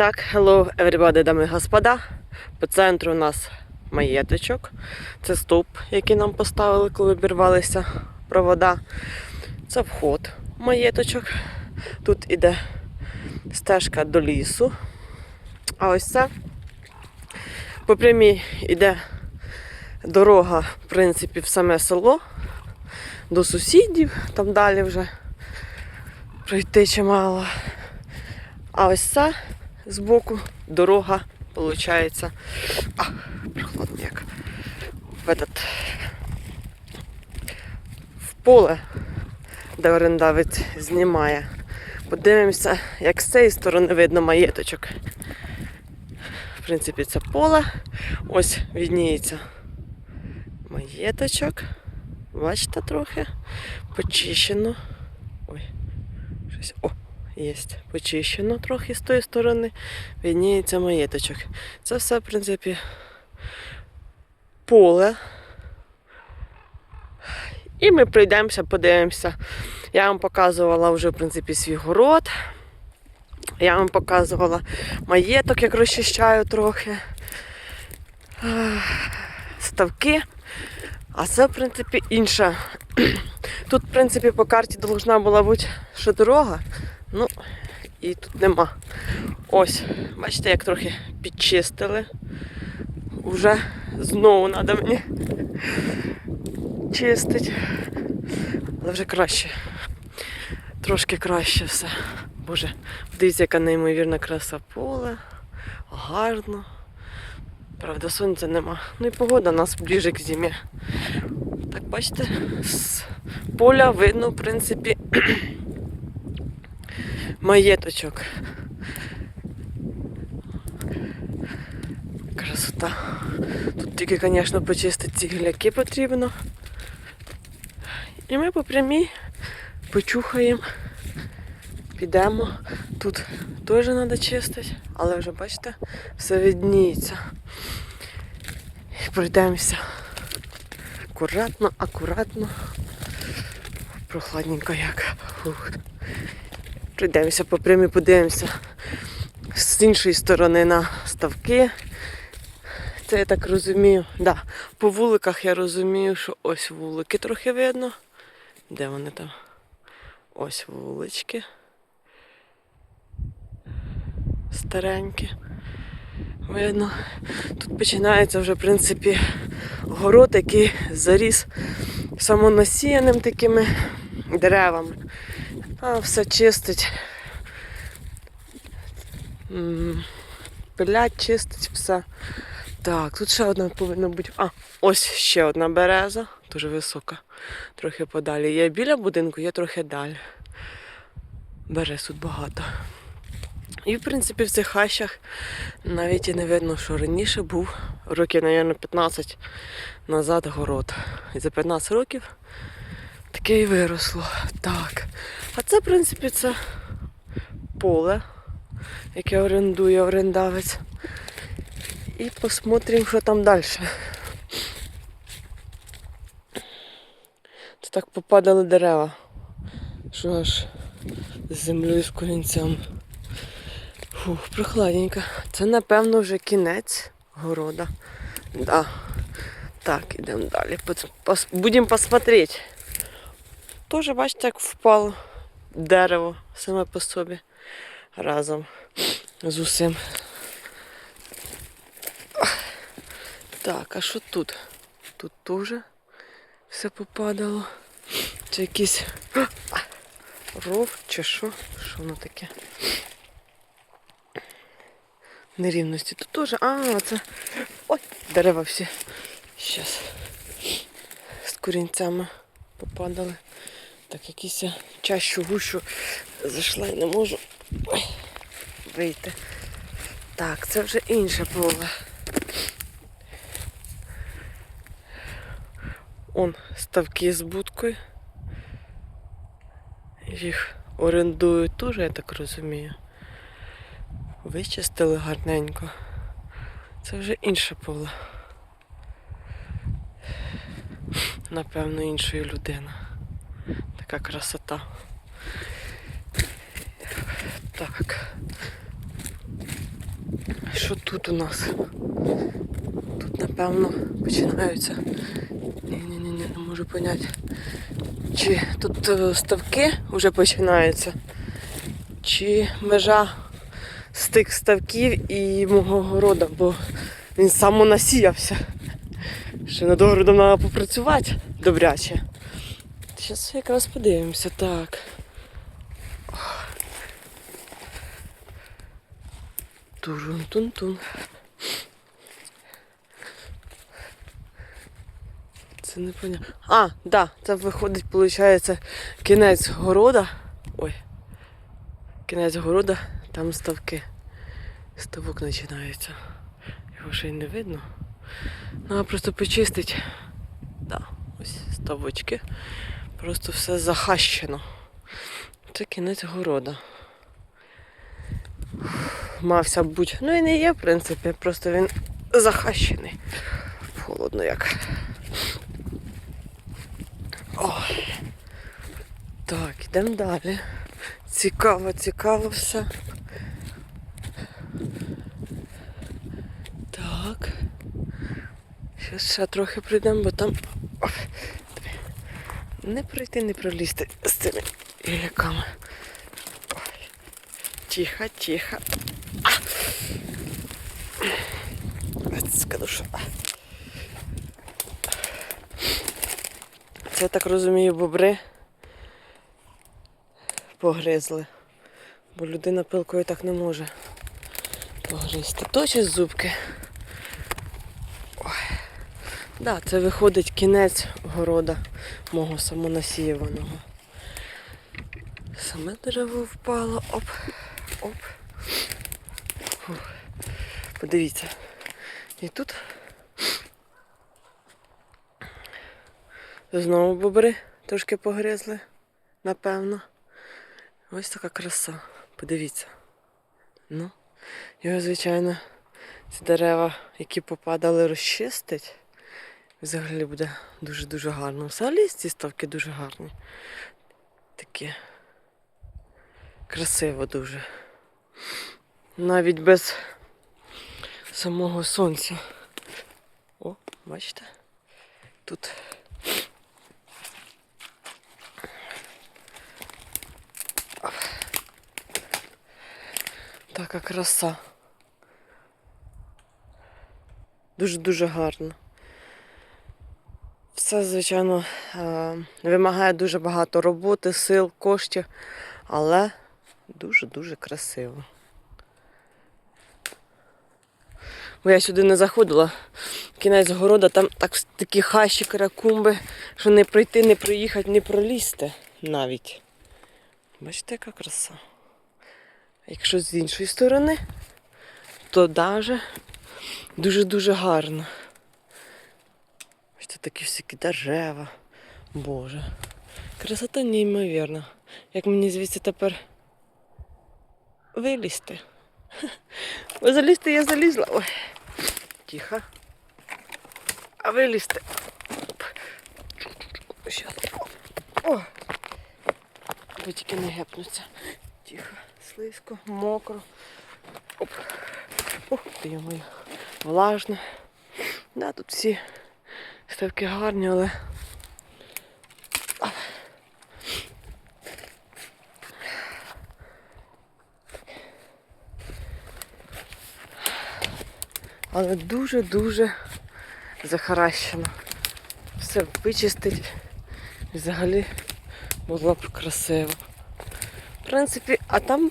так, hello everybody, дами і господа. По центру у нас маєточок. Це стовп, який нам поставили, коли обірвалися провода. Це вход маєточок. Тут іде стежка до лісу. А ось це по прямій іде дорога, в принципі, в саме село, до сусідів, там далі вже пройти чимало. А ось це збоку дорога, виходить, а, прохладно як, в, этот, в поле, де орендавець знімає. Подивимося, як з цієї сторони видно маєточок. В принципі, це поле. Ось відніється маєточок. Бачите трохи? Почищено. Ой, щось. О, є. Почищено трохи з тої сторони. Відніється маєточок. Це все, в принципі, поле. І ми пройдемося, подивимося. Я вам показувала вже, в принципі, свій город. Я вам показувала маєток, як розчищаю трохи. Ставки. А це, в принципі, інше. Тут, в принципі, по карті должна була бути що дорога. Ну, і тут нема. Ось, бачите, як трохи підчистили. Уже знову треба мені чистити. Але вже краще. Трошки краще все. Боже, дивіться, яка неймовірна краса поле. Гарно. Правда, сонця нема. Ну і погода нас ближе к зимі. Так, бачите, з поля видно, в принципі, маєточок. Красота. Тут тільки, звісно, почистити ці гіляки потрібно. І ми по прямій почухаємо, підемо. Тут теж треба чистити, але вже бачите, все відніється. І пройдемося. Акуратно, акуратно. Прохладненько як. Фух. Пройдемося по прямій, подивимося з іншої сторони на ставки. Це я так розумію. Да, по вуликах я розумію, що ось вулики трохи видно. Де вони там? Ось вулички. Старенькі. Видно. Тут починається вже, в принципі, город, який заріс самонасіяним такими деревами. А все чистить. Пилять, чистить все. Так, тут ще одна повинна бути. А, ось ще одна береза, дуже висока, трохи подалі. Є біля будинку, є трохи далі. Берез тут багато. І, в принципі, в цих хащах навіть і не видно, що раніше був років, мабуть, 15 назад город. І за 15 років таке і виросло. Так. А це, в принципі, це поле, яке орендує орендавець. І посмотрим, що там далі. Це так попадали дерева, що аж з землею з корінцем. Фух, прохладненько. Це, напевно, вже кінець города. Да. Так, ідемо далі. Будемо посмотрети. Тоже, бачите, як впало дерево саме по собі разом з усім. Так, а що тут? Тут теж все попадало. Це якийсь ров чи що? Що воно таке? Нерівності. Тут теж. А, це. Ой, дерева всі. Щас. З корінцями попадали. Так, якісь чащу гущу зайшла і не можу вийти. Так, це вже інше поле. Он ставки з будкою. Їх орендують теж, я так розумію. Вичистили гарненько. Це вже інше поле. Напевно, іншої людини. Така красота. Так. Що тут у нас? Тут, напевно, починаються. Ні-ні-ні, не можу поняти. Чи тут е, ставки вже починаються, чи межа з тих ставків і мого города, бо він сам насіявся. Ще над городом треба попрацювати добряче. Зараз якраз подивимося, так. Турун-тун-тун. Це не понятно. А, да, це виходить, виходить, кінець города. Ой. Кінець города, там ставки. Ставок починається. Його ще й не видно. Треба просто почистити. Да, ось ставочки. Просто все захащено. Це кінець города. Мався б бути. Ну і не є, в принципі, просто він захащений. Холодно як. О. Так, йдемо далі. Цікаво, цікаво все. Так. Зараз ще трохи прийдемо, бо там. Не пройти, не пролізти з цими гіляками. Тихо, тихо. А. Ось кадуша. Це я так розумію, бобри погризли. Бо людина пилкою так не може погризти. Точить зубки. Да, це виходить кінець города мого самонасіюваного. Саме дерево впало. Оп, оп. Фух. Подивіться. І тут знову бобри трошки погризли, напевно. Ось така краса. Подивіться. Ну, його, звичайно, ці дерева, які попадали, розчистить. Взагалі буде дуже-дуже гарно. Взагалі ці ставки дуже гарні. Такі красиво дуже. Навіть без самого сонця. О, бачите? Тут така краса. Дуже-дуже гарно. Все, звичайно, е, вимагає дуже багато роботи, сил, коштів, але дуже-дуже красиво. Бо я сюди не заходила. Кінець города, там так такі хащі, каракумби, що не пройти, не проїхати, не пролізти навіть. Бачите, яка краса. Якщо з іншої сторони, то даже дуже-дуже гарно. Такі всякі дерева. Боже. Красота неймовірна. Як мені звідси тепер вилізти. Залізти я залізла. Ой. Тихо. А вилізти. Щас. О. Ви тільки не гепнуться. Тихо, слизько, мокро. Оп. Ох, ти моє. Влажне. Да, тут всі ставки гарні, але. Але дуже-дуже захаращено. Все вичистить. Взагалі було б красиво. В принципі, а там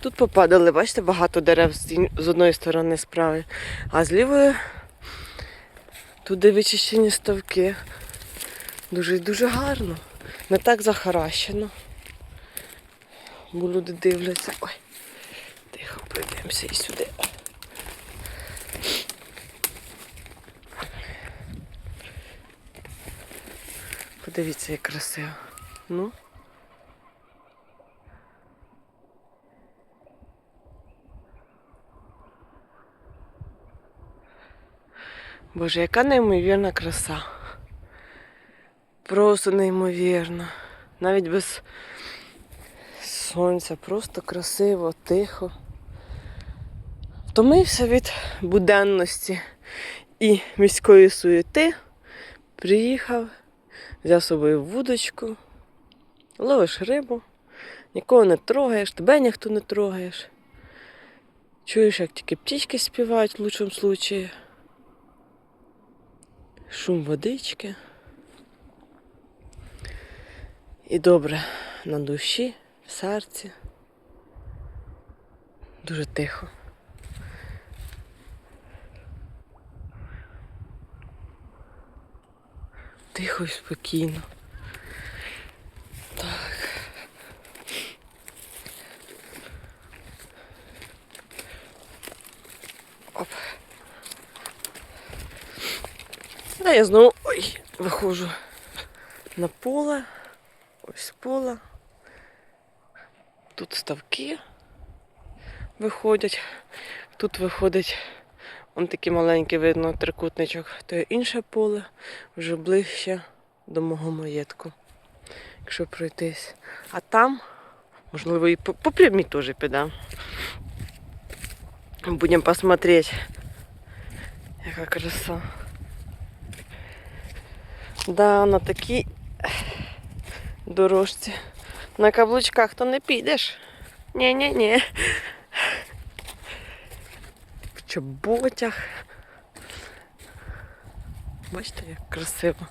тут попадали, бачите, багато дерев з одної сторони справи, а з лівої туди вичищені ставки. Дуже і дуже гарно. Не так захаращено. Бо люди дивляться. Ой, тихо, пройдемося і сюди. Подивіться, як красиво. Ну. Боже, яка неймовірна краса. Просто неймовірна. Навіть без сонця, просто красиво, тихо. Втомився від буденності і міської суєти, приїхав, взяв з собою вудочку, ловиш рибу, нікого не трогаєш, тебе ніхто не трогаєш. Чуєш, як тільки птічки співають в лучшому случаї. Шум водички. І добре на душі, в серці. Дуже тихо. Тихо і спокійно. Так. Оп. А я знову ой, виходжу на поле. Ось поле. Тут ставки виходять. Тут виходить он такий маленький видно трикутничок. То є інше поле, вже ближче до мого маєтку. Якщо пройтись. А там, можливо, і по, по прямій теж підемо. Будемо посмотреть. Яка краса. Да, на такій дорожці. На каблучках то не підеш. Ні-ні-ні. В чоботях. Бачите, як красиво.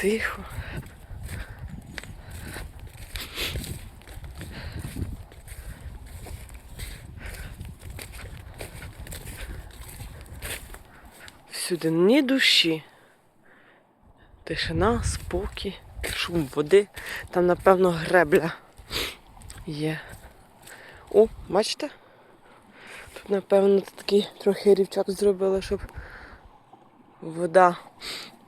Тихо. Всюди ні душі. Тишина, спокій, шум води. Там, напевно, гребля є. О, бачите? Тут, напевно, такий трохи рівчак зробили, щоб вода.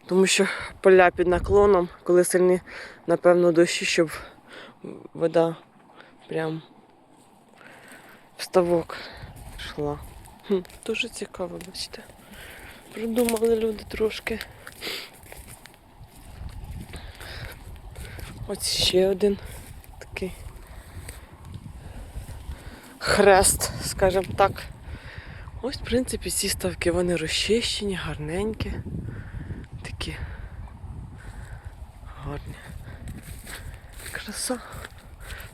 Тому що поля під наклоном, коли сильні, напевно, дощі, щоб вода прям в ставок йшла. Дуже цікаво, бачите. Придумали люди трошки. Ось ще один такий хрест, скажімо так. Ось, в принципі, ці ставки вони розчищені, гарненькі. Такі гарні. Краса.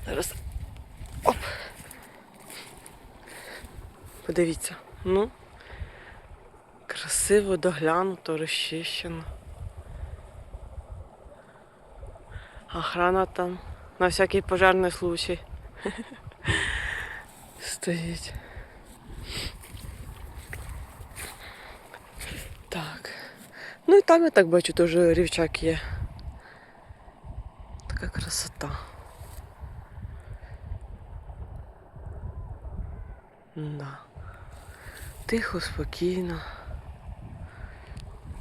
Зараз. Оп! Подивіться. Ну. Красиво, доглянуто, розчищено. Охрана там на всякий пожарний случай. Стоїть. Так. Ну і там я так бачу, теж рівчак є. Така красота. Да. Тихо, спокійно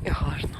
і гарно.